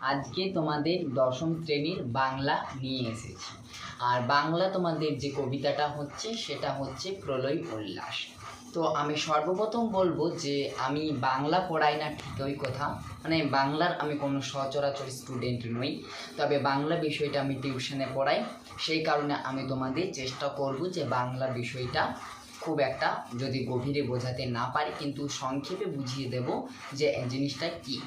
আজকে তোমাদের দশম শ্রেণির বাংলা নিয়ে এসেছি। আর বাংলা তোমাদের যে কবিতাটা হচ্ছে, সেটা হচ্ছে প্রলয় উল্লাস। তো আমি সর্বপ্রথম বলব যে, আমি বাংলা পড়াই না ঠিকই কথা। মানে বাংলার আমি কোনো সচরাচর স্টুডেন্ট নই। তবে বাংলা বিষয়টা আমি টিউশনে পড়াই। সেই কারণে আমি তোমাদের চেষ্টা করব যে বাংলা বিষয়টা খুব একটা যদি গভীরে বোঝাতে না পারি, কিন্তু সংক্ষেপে বুঝিয়ে দেব যে জিনিসটা কী।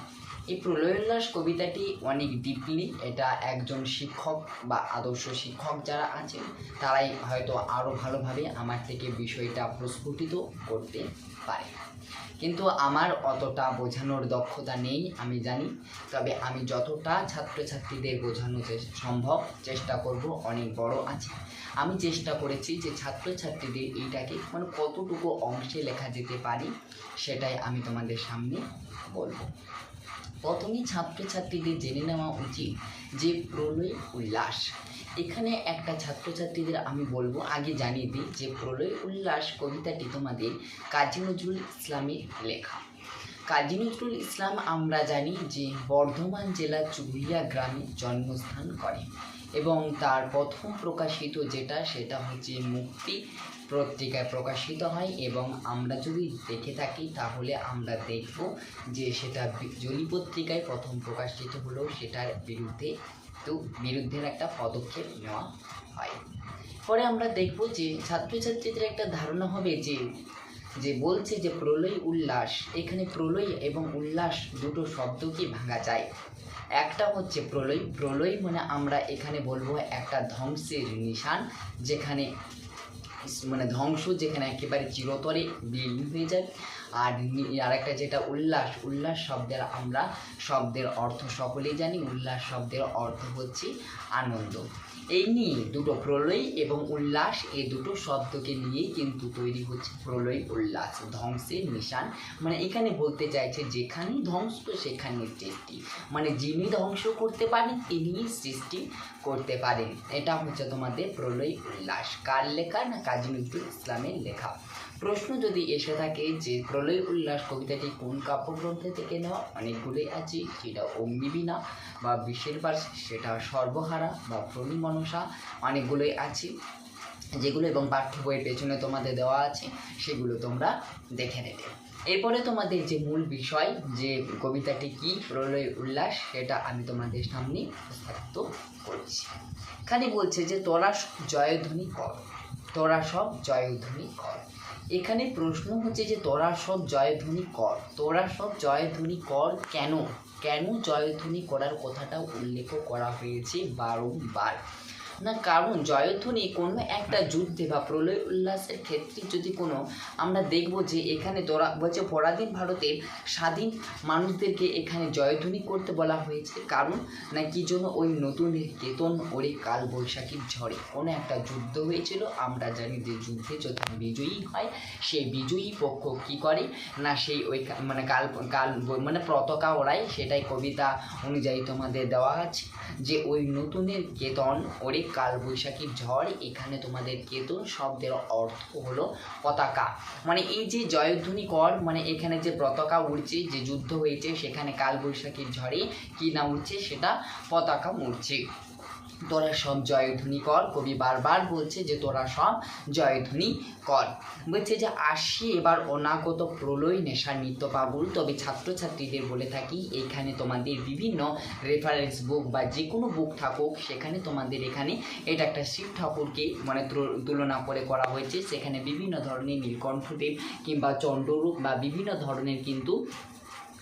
এই প্রলয়োল্লাস কবিতাটি অনেক ডিপলি এটা একজন শিক্ষক বা আদর্শ শিক্ষক যারা আছেন, তারাই হয়তো আরও ভালোভাবে আমার থেকে বিষয়টা প্রস্ফুটিত করতে পারে। কিন্তু আমার অতটা বোঝানোর দক্ষতা নেই, আমি জানি। তবে আমি যতটা ছাত্রছাত্রীদের বোঝানো সম্ভব চেষ্টা করব, অনেক বড় আছে। আমি চেষ্টা করেছি যে ছাত্রছাত্রীদের এইটাকে মানে কতটুকু অংশে লেখা যেতে পারি, সেটাই আমি তোমাদের সামনে বলব। প্রথমেই ছাত্রছাত্রীদের জেনে নেওয়া উচিত যে প্রলয় উল্লাস। এখানে একটা ছাত্রছাত্রীদের আমি বলব, আগে জানিয়ে দিই যে প্রলয় উল্লাস কবিতাটি তোমাদের কাজী নজরুল ইসলামের লেখা। কাজী নজরুল ইসলাম আমরা জানি যে বর্ধমান জেলার চুহিয়া গ্রামে জন্মস্থান করে। এবং তার প্রথম প্রকাশিত যেটা, সেটা হচ্ছে মুক্তি পত্রিকায় প্রকাশিত হয় এবং আমরা যদি দেখে থাকি, তাহলে আমরা দেখব যে সেটা জলি পত্রিকায় প্রথম প্রকাশিত হলেও সেটার বিরুদ্ধে তো বিরুদ্ধের একটা পদক্ষেপ নেওয়া হয়। পরে আমরা দেখব যে ছাত্রছাত্রীদের একটা ধারণা হবে যে যে বলছে যে প্রলয় উল্লাস, এখানে প্রলয় এবং উল্লাস দুটো শব্দকে ভাঙা যায়। একটা হচ্ছে প্রলয়। প্রলয় মানে আমরা এখানে বলব একটা ধ্বংসের নিশান, যেখানে মানে ধ্বংস যেখানে একেবারে চিরতরে বিলীন হয়ে যায়। আর আর আরেকটা যেটা উল্লাস উল্লাস শব্দের আমরা, শব্দের অর্থ সকলেই জানি, উল্লাস শব্দের অর্থ হচ্ছে আনন্দ। এই নিয়ে দুটো প্রলয় এবং উল্লাস এই দুটো শব্দকে নিয়েই কিন্তু তৈরি হচ্ছে প্রলয়, উল্লাস, ধ্বংসের নিশান। মানে এখানে বলতে চাইছে যেখানেই ধ্বংস সেখানে সৃষ্টি। মানে যিনি ধ্বংস করতে পারেন, তিনিই সৃষ্টি করতে পারেন। এটা হচ্ছে তোমাদের প্রলয়, উল্লাস। কার লেখা না কাজী নজরুল ইসলামের লেখা? প্রশ্ন যদি এসে থাকে যে প্রলয়, উল্লাস কবিতাটি কোন কাব্যগ্রন্থ থেকে নেওয়া? অনেকগুলোই আছে সেটা অগ্নিবীণা। বা বিশ্বের পার্শ্বে সেটা সর্বহারা বা প্রণিমনসা অনেকগুলোই আছে। যেগুলো এবং পাঠ্য বইয়ের পেছনে তোমাদের দেওয়া আছে, সেগুলো তোমরা দেখে নেবে। এরপরে তোমাদের যে মূল বিষয়, যে কবিতাটি কি, প্রলয় উল্লাস, সেটা আমি তোমাদের সামনে উপস্থাপিত করছি। এখানে বলছে যে, তোরা জয়ধ্বনি কর, তোরা সব জয়ধ্বনি কর। এখানে প্রশ্ন হচ্ছে যে, তোরা সব জয়ধ্বনি কর, তোরা সব জয়ধ্বনি কর কেন? কেন জয়ধ্বনি করার কথাটা উল্লেখ করা হয়েছে বারংবার। না কারণ জয়ধ্বনি কোনো একটা যুদ্ধে বা প্রলয় উল্লাসের ক্ষেত্রে যদি কোনো আমরা দেখব যে এখানে তোরা বলছে পরাধীন ভারতের স্বাধীন মানুষদেরকে এখানে জয়ধ্বনি করতে বলা হয়েছে। কারণ না কি জন্য ওই নতুন কেতন ওরে কাল বৈশাখীর ঝড়ে কোনো একটা যুদ্ধ হয়েছিল। আমরা জানি যে যুদ্ধে যখন বিজয়ী হয় সেই বিজয়ী পক্ষ কি করে? না সেই ওই মানে কাল কাল মানে পতাকা ওড়ায়, সেটাই কবিতা অনুযায়ী তোমাদের দেওয়া আছে। যে ওই নতুনের কেতন ওরে কাল বৈশাখীর ঝড়, এখানে তোমাদের কেতু, শব্দের অর্থ হলো পতাকা। মানে এই যে জয়ধ্বনি কর মানে এখানে যে পতাকা উড়ছে, যে যুদ্ধ হয়েছে, সেখানে কালবৈশাখীর ঝড়ে কি না উঠছে সেটা পতাকা উড়ছে। তোরা সব জয়ধ্বনি কর। কবি বারবার বলছে যে, তোরা সব জয়ধ্বনি কর। বলছে যে, আসি এবার অনাগত প্রলয় নেশার নিত্য পাগল তবে ছাত্রছাত্রীদের বলে থাকি এইখানে তোমাদের বিভিন্ন রেফারেন্স বুক বা যে কোনো বুক থাকুক, সেখানে তোমাদের এখানে এটা একটা শিব ঠাকুরকে মানে তুলনা করে করা হয়েছে। সেখানে বিভিন্ন ধরনের নীলকণ্ঠদেব কিংবা চণ্ডরূপ বা বিভিন্ন ধরনের কিন্তু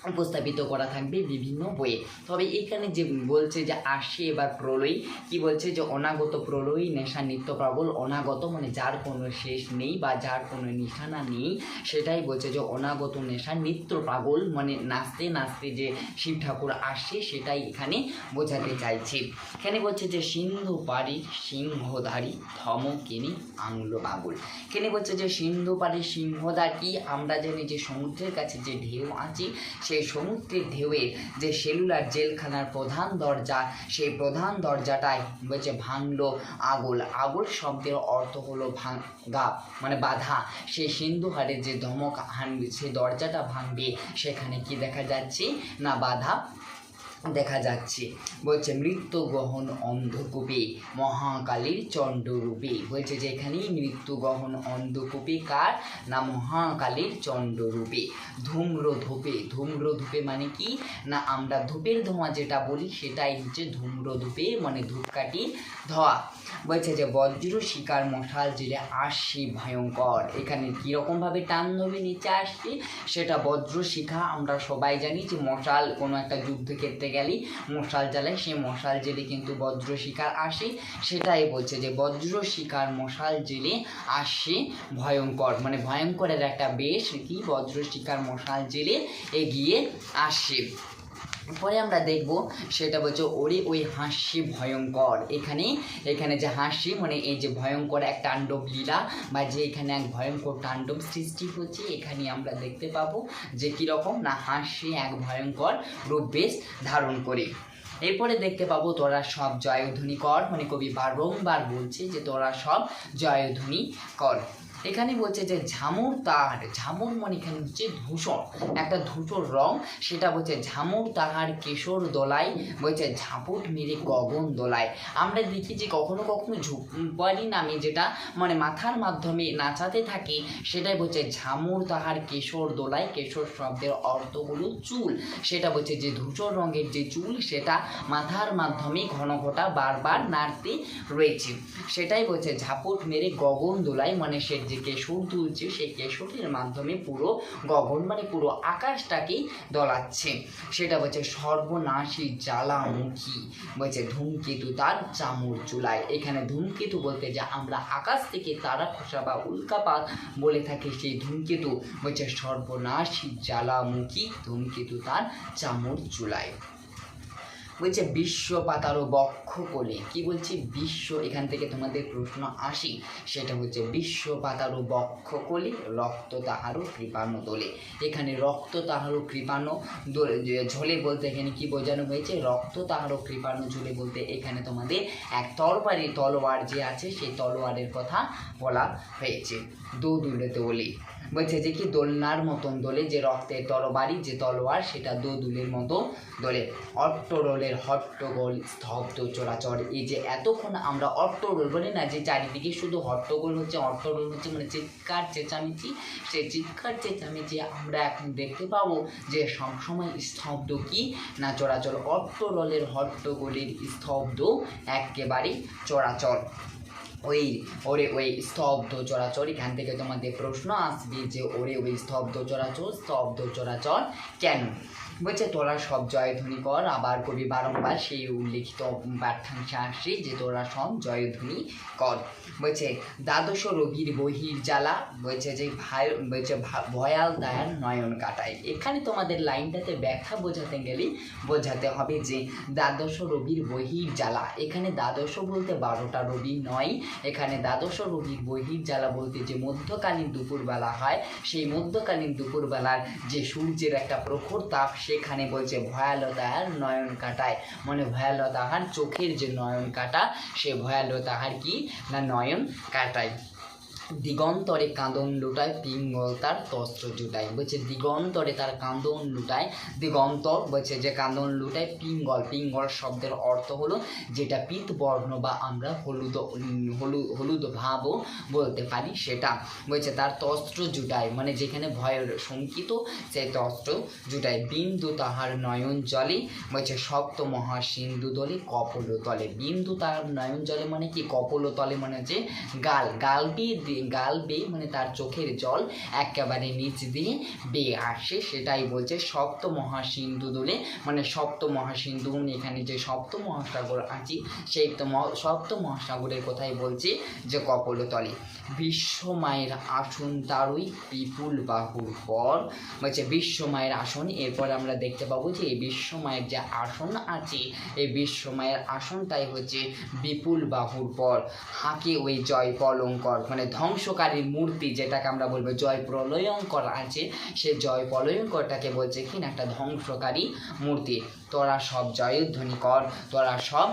উপস্থাপিত করা থাকবে বিভিন্ন বইয়ে। তবে এখানে যে বলছে যে আসে এবার প্রলয়, কি বলছে যে অনাগত প্রলয়, নেশা, নিত্য প্রবল অনাগত মানে যার কোনো শেষ নেই বা যার কোনো নিশানা নেই, সেটাই বলছে যে অনাগত নেশা, নিত্য পাগল মানে নাচতে নাচতে যে শিব ঠাকুর আসে, সেটাই এখানে বোঝাতে চাইছে। এখানে বলছে যে সিন্ধু পাড়ি সিংহধারী, ধমকিনি আংলো বাবুল এখানে বলছে যে সিন্ধু পাড়ি সিংহধারী আমরা জানি যে সমুদ্রের কাছে যে ঢেউ আছে সেই সমুদ্রের ঢেউয়ের যে সেলুলার জেলখানার প্রধান দরজা, সেই প্রধান দরজাটায় বলছে ভাঙলো আগল। আগল শব্দের অর্থ হলো ভাঙা মানে বাধা। সেই সিন্ধুহারের যে ধমক হানবে সেই দরজাটা ভাঙবে, সেখানে কি দেখা যাচ্ছে? না বাধা দেখা যাচ্ছে। বলছে মৃত্যু গহন অন্ধকূপে, মহাকালীর চণ্ডরূপে। বলছে যে এখানেই মৃত্যু গহন অন্ধকূপে কার? না, মহাকালীর চণ্ডরূপে। ধূম্র ধূপে ধূম্র ধূপে মানে কি? না, আমরা ধূপের ধোঁয়া যেটা বলি, সেটাই হচ্ছে ধূম্র ধূপে মানে ধূপকাঠি ধোয়া। বলছে যে, বজ্র শিকার মশাল জেলে আসছি ভয়ঙ্কর। এখানে কীরকমভাবে টান ধরে নিচে আসছে সেটা বজ্র শিখা আমরা সবাই জানি যে মশাল কোনো একটা যুদ্ধক্ষেত্রে গেলেই মশাল জ্বালায় সেই মশাল জেলে কিন্তু বজ্র শিকার আসে। সেটাই বলছে যে বজ্র শিকার মশাল জেলে আসে ভয়ঙ্কর। মানে ভয়ঙ্করের একটা বেশ কি বজ্র শিকার মশাল জেলে এগিয়ে আসে। পরে আমরা দেখব, সেটা বলছে ওরে ওই হাসি ভয়ঙ্কর। এখানে এখানে যে হাসি মানে এই যে ভয়ঙ্কর এক তাণ্ডব লীলা, বা যে এখানে এক ভয়ঙ্কর তাণ্ডব সৃষ্টি হচ্ছে, এখানে আমরা দেখতে পাবো যে কীরকম না হাসি এক ভয়ঙ্কর রূপ বেশ ধারণ করে। এরপরে দেখতে পাবো তোরা সব জয়ধ্বনি কর মানে কবি বারংবার বলছে যে তোরা সব জয়ধ্বনি কর। এখানে বলছে যে ঝামুর তাহার, ঝামুর মানে এখানে হচ্ছে ধূসর, একটা ধূসর রং, সেটা বলছে ঝামুর তাহার কেশর দোলাই বলছে ঝাপট মেরে গগন দোলায়। আমরা দেখি যে কখনো কখনো ঝুপারি নামে যেটা মানে মাথার মাধ্যমে নাচাতে থাকে, সেটাই বলছে ঝামুর তাহার কেশর দোলায়, কেশর শব্দের অর্থ হলো চুল। সেটা বলছে যে ধূসর রঙের যে চুল, সেটা মাথার মাধ্যমে ঘন ঘটা বারবার নাড়তে রয়েছে। সেটাই বলছে ঝাপট মেরে গগন দোলায় মানে সে যে কেশর তুলছে, সেই কেশরের মাধ্যমে পুরো গগন মানে পুরো আকাশটাকেই দলাচ্ছে। সেটা বলছে সর্বনাশী জ্বালামুখী, বলছে ধূমকেতু তার চামড় চুলায়। এখানে ধূমকেতু বলতে যে আমরা আকাশ থেকে তারা খোসা বা উল্কাপাত বলে থাকি, সেই ধূমকেতু বলছে সর্বনাশী জ্বালামুখী, ধূমকেতু তার চামড় চুলায়। বলছে বিশ্ব পাতারও বক্ষ কোলে কি বলছি? বিশ্ব, এখান থেকে তোমাদের প্রশ্ন আসি। সেটা হচ্ছে বিশ্ব পাতারও বক্ষ কোলে রক্ত তাহারও কৃপানো দোলে। এখানে রক্ত তাহারও কৃপানো ঝোলে বলতে এখানে কি বোঝানো হয়েছে? রক্ত তাহারও কৃপানো ঝোলে বলতে এখানে তোমাদের এক তরবারি, তলোয়ার যে আছে, সেই তলোয়ারের কথা বলা হয়েছে। দো দুলে দোলে বলছে যে কি দোলনার মতন দোলে যে রক্তের তরবারি, যে তলোয়ার, সেটা দোদুলের মতো দোলে। অট্টরোলের হট্টগোল স্তব্ধ চলাচল এই যে এতক্ষণ আমরা অট্টরোল বলি না, যে চারিদিকে শুধু হট্টগোল হচ্ছে, অট্টরোল হচ্ছে মানে চিৎকার, চেঁচামেচি সেই চিৎকার, চেঁচামেচি আমরা এখন দেখতে পাবো যে সবসময় স্তব্ধ কি না চলাচল অট্টরোলের হট্টগোলের স্তব্ধ একেবারেই চলাচল ওই, ওরে ওই স্তব্ধ চরাচর, এখান থেকে তোমাদের প্রশ্ন আসবে যে ওরে ওই স্তব্ধ চরাচর স্তব্ধ চরাচর কেন? বলছে, তোরা সব জয়ধ্বনি কর। আবার কবি বারংবার সেই উল্লেখিত পাঠ্যাংশে আসছে যে, তোরা সব জয়ধ্বনি কর। বলছে, দ্বাদশ রোগীর বহির জ্বালা। বলছে, যে ভাই বলছে ভয়াল দায়ার নয়ন কাটায় এখানে তোমাদের লাইনটাতে ব্যাখ্যা বোঝাতে গেলে বোঝাতে হবে যে, দ্বাদশ রবির বহির জ্বালা। এখানে দ্বাদশ বলতে বারোটা রবি নয়। এখানে দ্বাদশ রবির বহির জ্বালা বলতে যে মধ্যকালীন দুপুরবেলা হয়, সেই মধ্যকালীন দুপুরবেলার যে সূর্যের একটা প্রখর তাপ সেখানে বলছে ভয়ালতাহার নয়ন কাটায়। মানে ভয়ালতাহার চোখের যে নয়ন কাটা, সে ভয়ালতাহার কি? না নয়ন কাটায়। দিগন্তরে কাঁদন লুটায় পিঙ্গল তার তস্ত্র জুটায়। বলছে, দিগন্তরে তার কাঁদন লুটায়। দিগন্ত বলছে, যে কাঁদন লুটায় পিঙ্গল। পিঙ্গল শব্দের অর্থ হলো যেটা পিত, বর্ণ বা আমরা হলুদ হলুদ ভাবও বলতে পারি সেটা। বলছে, তার তস্ত্র জুটায়। মানে যেখানে ভয়ের শঙ্কিত সেই তস্ত্র জুটায়। বিন্দু তাহার নয়ন জলে, বলছে, সপ্ত মহা সিন্ধু দলে, কপল তলে। বিন্দু তাহার নয়ন জলে মানে কি? কপল তলে মানে হচ্ছে গাল। গাল দিয়ে গাল বেয়ে মানে তার চোখের জল একেবারে নিচ দিয়ে বেয়ে আসে, সেটাই বলছে সপ্ত মহাসিন্ধু দোলে। মানে সপ্ত মহাসিন্ধু এখানে যে সপ্ত মহাসাগর আছে, সেই সপ্ত মহাসাগরের কথাই বলছে যে কপলতলে। বিশ্ব মায়ের আসন তারই বিপুল বাহুর পর, বলছে বিশ্ব মায়ের আসন, এরপর আমরা দেখতে পাবো যে এই বিশ্ব মায়ের যে আসন আছে, এই বিশ্ব মায়ের আসনটাই হচ্ছে বিপুল বাহুর পর, হাঁকে ওই জয় পলঙ্কর মানে ধ্বংসকারী মূর্তি যেটাকে আমরা বলব জয় প্রলয়ঙ্কর আছে, সে জয় প্রলয়ঙ্করটাকে বলছে কিনা একটা ধ্বংসকারী মূর্তি। তোরা সব জয় ধ্বনি কর, তোরা সব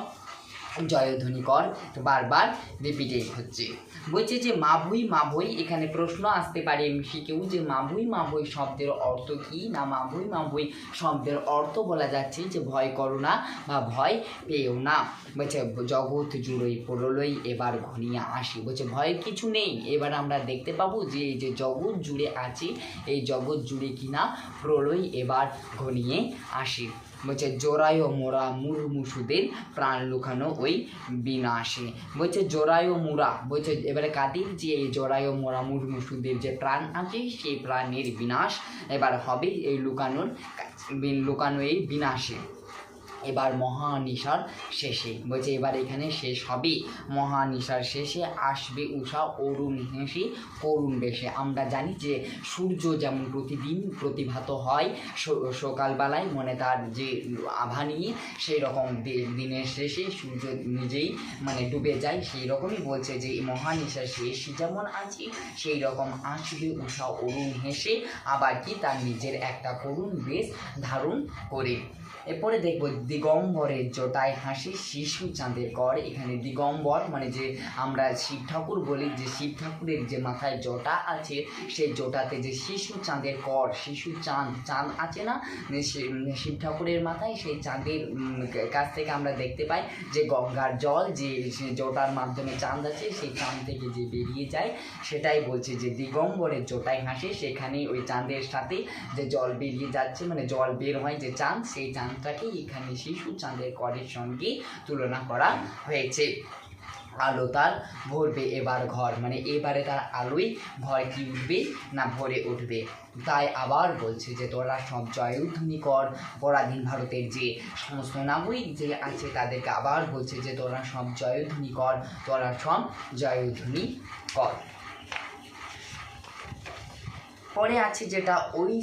জয়ধ্বনি কর বারবার রিপিটেড হচ্ছে। বলছে যে, মাভুই মাভুই, এখানে প্রশ্ন আসতে পারে এমসিকেউ যে, মাভুই মাভুই শব্দের অর্থ কি? না, মাভুই মাভুই শব্দের অর্থ বলা যাচ্ছে যে, ভয় করো না বা ভয় পেও না। বলছে, জগৎ জুড়োই পড়লই এবার ঘনিয়ে আসি। বলছে, ভয় কিছু নেই। এবার আমরা দেখতে পাবো যে, এই যে জগৎ জুড়ে আছে, এই জগৎ জুড়ে কিনা প্রলয় এবার ঘনিয়ে আসে। বলছে জোরায়ো মোরা মুরমুসুদের প্রাণ লুকানো ওই বিনাশে। বলছে জোরায়ো মুরা বলছে, এবারে কাদির যে এই জোরায়ো মোরা মুরমুসুদের যে প্রাণ আছে, সেই প্রাণের বিনাশ। এবার হবে এই লুকানোর লুকানো এই বিনাশে। এবার মহানিশার শেষে। বলছে, এবার এখানে শেষ হবে। মহানিশার শেষে আসবে উষা অরুণ হেসে, করুণ বেশে। আমরা জানি যে সূর্য যেমন প্রতিদিন প্রতিভাত হয় সকালবেলায় মানে তার যে আভা নিয়ে সেই রকম দিনের শেষে সূর্য নিজেই মানে ডুবে যায় সেই রকমই বলছে যে মহানিশার শেষ যেমন আছে সেই রকম আসবে উষা অরুণ হেসে আবার কি তার নিজের একটা করুণ বেশ ধারণ করে। এরপরে দেখব দিগম্বরের জটায় হাসি শিশু চাঁদের কর এখানে দিগম্বর মানে যে আমরা শিব ঠাকুর বলি, যে শিব ঠাকুরের যে মাথায় জটা আছে সেই জটাতে যে শিশু চাঁদের কর শিশু চাঁদ চাঁদ আছে না? যে শিব ঠাকুরের মাথায় সেই চাঁদের কাছ থেকে আমরা দেখতে পাই যে গঙ্গার জল, যে জটার মাধ্যমে চাঁদ আছে, সেই চাঁদ থেকে যে বেরিয়ে যায়, সেটাই বলছে যে দিগম্বরের জটায় হাসে। সেখানে ওই চাঁদের সাথে যে জল বেরিয়ে যাচ্ছে মানে জল বের হয় যে চাঁদ, সেই চাঁদটাকেই এখানে শিশু চাঁদের করের সঙ্গে তুলনা করা হয়েছে। আলো তার ভরবে এবার ঘর মানে এবারে তার আলোই ঘর কি উঠবে না ভরে উঠবে। তাই আবার বলছে যে, তোরা সব জয়ধ্বনি কর, পরাধীন ভারতের যে সমস্ত নাগরিক যে আছে তাদেরকে আবার বলছে যে, তোরা সব জয়ধ্বনি কর, তোরা সব জয়ধ্বনি কর। পরে আছে যেটা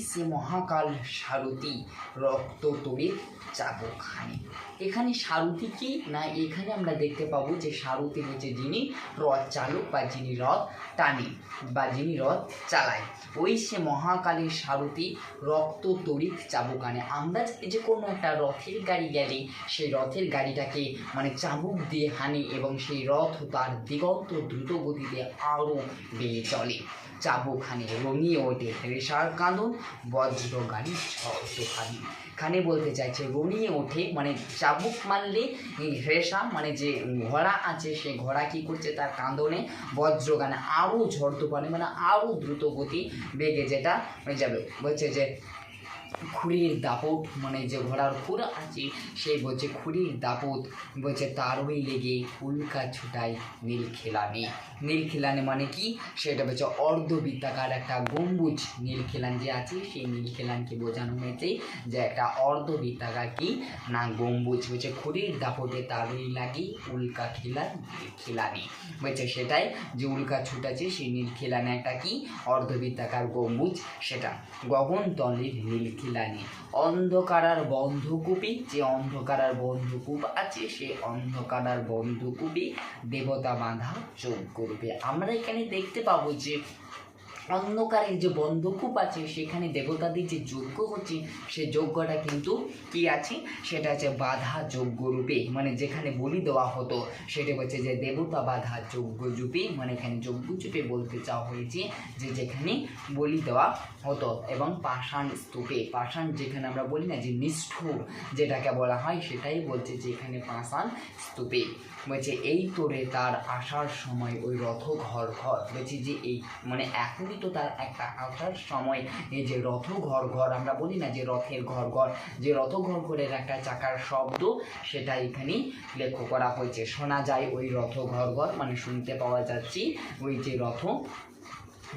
সে মহাকাল সারথি। রক্ত তড়িৎ চাবখানি এখানে সারথি কি? না, এখানে আমরা দেখতে পাবো যে সারথি হচ্ছে যিনি রথ চালক বা যিনি রথ টানে বা যিনি রথ চালায়। ওই সে মহাকালীর সারথি রক্ত তড়িৎ চাবুকানে আমরা জানি যে কোনো একটা রথের গাড়ি গেলে সেই রথের গাড়িটাকে মানে চাবুক দিয়ে হানি এবং সেই রথ তার দিগন্ত দ্রুত গতিতে আরও বেড়ে চলে। চাবুখানে রঙিয়ে ওঠে রেশার কাঁদন, বজ্র গাড়ি ছটখানি খানে বলতে চাইছে রঙিয়ে ওঠে মানে চাবুক মারলে রেশা মানে যে ঘোড়া আছে, সে ঘোড়া কি করছে তার কাঁদনে বজ্রগানে আরও ঝড় তুফানে মানে আরও দ্রুত গতি বেগে যেটা হয়ে যাবে। বলছে যে খুঁড়ির দাপট মানে যে ঘোড়ার খুর আছে সেই বলছে, খুঁড়ির দাপট। বলছে তারই লেগে উল্কা ছুটাই নীল খেলানি নীল খেলানি মানে কি? সেটা বলছে, অর্ধবৃত্তাকার একটা গম্বুজ নীল খেলান যে আছে, সেই নীল খেলানকে বোঝানো হয়েছে যে একটা অর্ধবৃত্তাকার কি? না, গম্বুজ। বলছে, খুঁড়ির দাপটে তারই লাগে উল্কা খেলার খেলানি বলছে, সেটাই যে উল্কা ছুটাছে সেই নীল খেলানে একটা কি? অর্ধবৃত্তাকার গম্বুজ, সেটা। গগন গগনতলের নীল খিলানি। অন্ধকারার বন্ধকূপে, যে অন্ধকারার বন্ধকূপ আছে, সে অন্ধকারার বন্ধকূপে দেবতা বাঁধা যোগ করবে আমরা এখানে দেখতে পাবো যে অন্ধকারের যে বন্ধকূপ আছে, সেখানে দেবতাদের যে যজ্ঞ হচ্ছে, সে যজ্ঞটা কিন্তু কি আছে? সেটা হচ্ছে বাধা যজ্ঞ রূপে মানে যেখানে বলি দেওয়া হতো, সেটা হচ্ছে যে দেবতা বাধা যজ্ঞ রূপে মানে এখানে যজ্ঞ রূপে বলতে চাওয়া হয়েছে যে যেখানে বলি দেওয়া হতো। এবং পাষাণ স্তূপে, পাষাণ যেখানে আমরা বলি না যে নিষ্ঠুর, যেটাকে বলা হয়, সেটাই বলছে যে এখানে পাষাণ স্তূপে। বলছে, এই তোরে তার আসার সময় ওই রথ ঘর ঘর। বলছি যে এই মানে এখনই তো তার একটা আসার সময় এই যে রথ ঘর ঘর, আমরা বলি না যে রথের ঘর ঘর, যে রথ ঘর ঘরের একটা চাকার শব্দ সেটা এখানে লক্ষ্য করা হয়েছে। শোনা যায় ওই রথ ঘর ঘর মানে শুনতে পাওয়া যাচ্ছে ওই যে রথ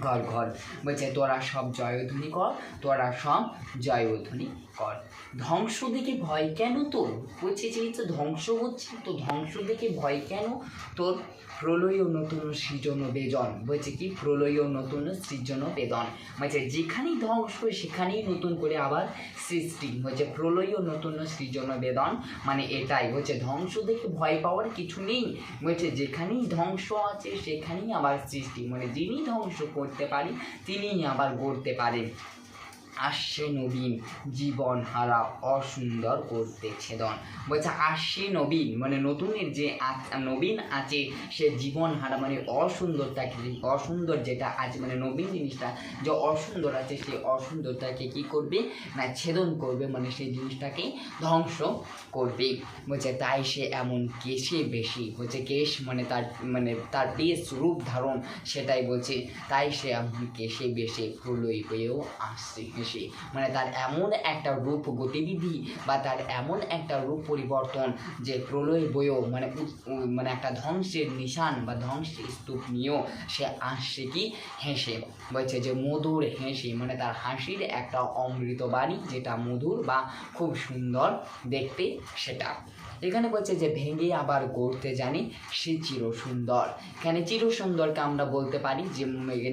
ঘর ঘর বলছে, তোরা সব জয়ধ্বনি কর, তোরা সব জয়ধ্বনি কর। ধ্বংস দেখে ভয় কেন তোর? বলছে, যেহেতু ধ্বংস হচ্ছে, তো ধ্বংস দেখে ভয় কেন তোর? প্রলয় নতুন সৃজন বেদন। বলছে, কি? প্রলয় নতুন সৃজন বেদন। বলছে, যেখানেই ধ্বংস সেখানেই নতুন করে আবার সৃষ্টি। হচ্ছে প্রলয় নতুন সৃজন বেদন মানে এটাই। হচ্ছে ধ্বংস দেখে ভয় পাওয়ার কিছু নেই। বলছে, যেখানেই ধ্বংস আছে, সেখানেই আবার সৃষ্টি। মানে যিনি ধ্বংস করতে পারি তিনিই আবার গড়তে পারেন। আসছে নবীন জীবন হারা অসুন্দর করতে ছেদন বলছে আসছে নবীন মানে নতুনের যে নবীন আছে, সে জীবন হারা মানে অসুন্দরটাকে অসুন্দর যেটা আছে মানে নবীন জিনিসটা যে অসুন্দর আছে সেই অসুন্দরটাকে কি করবে? না, ছেদন করবে মানে সেই জিনিসটাকে ধ্বংস করবে। বলছে, তাই সে এমন কেশে বেশি। বলছে, কেশ মানে তার মানে তার বেশ রূপ ধারণ, সেটাই বলছে, তাই সে এমন কেশে বেশে প্রলয় হয়েও আসছে। হেসে মানে তার এমন একটা রূপ গতিবিধি বা তার এমন একটা রূপ পরিবর্তন যে প্রলয় বইও মানে মানে একটা ধ্বংসের নিশান বা ধ্বংসের স্তূপ নিয়েও সে আসছে কি? হেসে। বলছে যে মধুর হেসে মানে তার হাসির একটা অমৃত বাণী, যেটা মধুর বা খুব সুন্দর দেখতে সেটা। এখানে বলছে যে ভেঙে আবার গড়তে জানি সে চির সুন্দর এখানে চির সুন্দরকে আমরা বলতে পারি? যে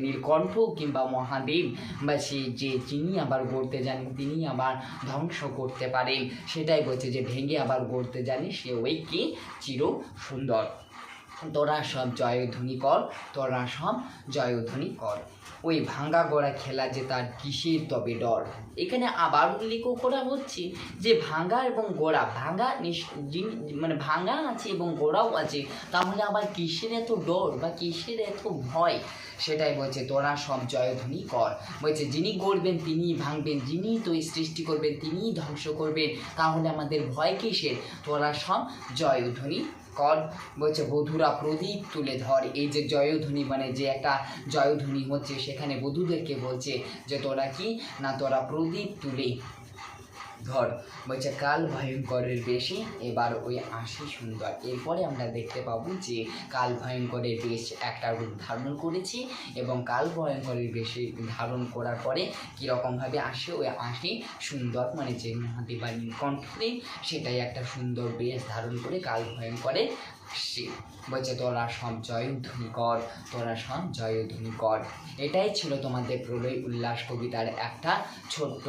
নীলকণ্ঠ কিংবা মহাদেব বা সে যে যিনি আবার গড়তে জানেন তিনি আবার ধ্বংস করতে পারেন। সেটাই বলছে যে ভেঙে আবার গড়তে জানি সে ওই কি? চির সুন্দর তোরা সব জয়ধ্বনি কর, তোরা সব জয়ধ্বনি কর। ওই ভাঙ্গা গোড়া খেলা যে তার কিসের তবে ডর। এখানে আবার উল্লেখ করা হচ্ছে যে ভাঙ্গা এবং গোড়া, ভাঙ্গা মানে ভাঙ্গা আছে এবং গোড়াও আছে, তাহলে আবার কিসের এত ডর বা কিসের এত ভয়? সেটাই বলছে, তোরা সব জয়ধ্বনি কর। বলছে, যিনি গড়বেন তিনিই ভাঙবেন, যিনি তো সৃষ্টি করবেন তিনিই ধ্বংস করবেন। তাহলে আমাদের ভয় কিসের? তোরা সব জয়ধ্বনি কর, বলছে, বধুরা প্রদীপ তুলে ধর। এই যে জয়ধ্বনি মানে যে একটা জয়ধ্বনি হচ্ছে, সেখানে বধুদেরকে বলছে যে, তোরা কি? না তোরা প্রদীপ তুলে ধর বলছে কাল ভয়ঙ্করের বেশি, এবার ওই আশি সুন্দর। এরপরে আমরা দেখতে পাবো যে কাল ভয়ঙ্করের বেশ একটা রূপ ধারণ করেছে এবং কাল ভয়ঙ্করের বেশি ধারণ করার পরে কীরকমভাবে আসে ওই আশি সুন্দর মানে যে মহাদেব বা নীলকণ্ঠদেব সেটাই একটা সুন্দর বেশ ধারণ করে কাল ভয়ঙ্করে আসছে বলছে, তোরা সব জয়ধ্বনি কর, তোরা সব জয়ধ্বনি কর। এটাই ছিল তোমাদের প্রলয় উল্লাস কবিতার একটা ছোট্ট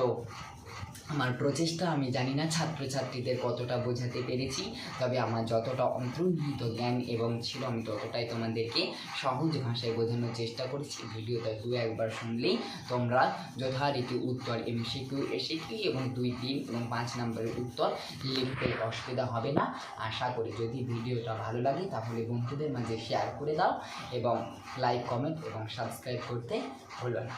আমার প্রচেষ্টা, আমি জানি না ছাত্রছাত্রীদের কতটা বোঝাতে পেরেছি, তবে আমার যতটা অন্তর্নিহিত জ্ঞান এবং ছিল, আমি ততটাই তোমাদেরকে সহজ ভাষায় বোঝানোর চেষ্টা করেছি। ভিডিওটা দু একবার শুনলেই তোমরা যথারীতি উত্তর এমসিকিউ এসিকিউ এবং দুই, তিন এবং পাঁচ নম্বরের উত্তর লিখতে অসুবিধা হবে না। আশা করি যদি ভিডিওটা ভালো লাগে তাহলে বন্ধুদের মাঝে শেয়ার করে দাও এবং লাইক কমেন্ট এবং সাবস্ক্রাইব করতে ভুলো না।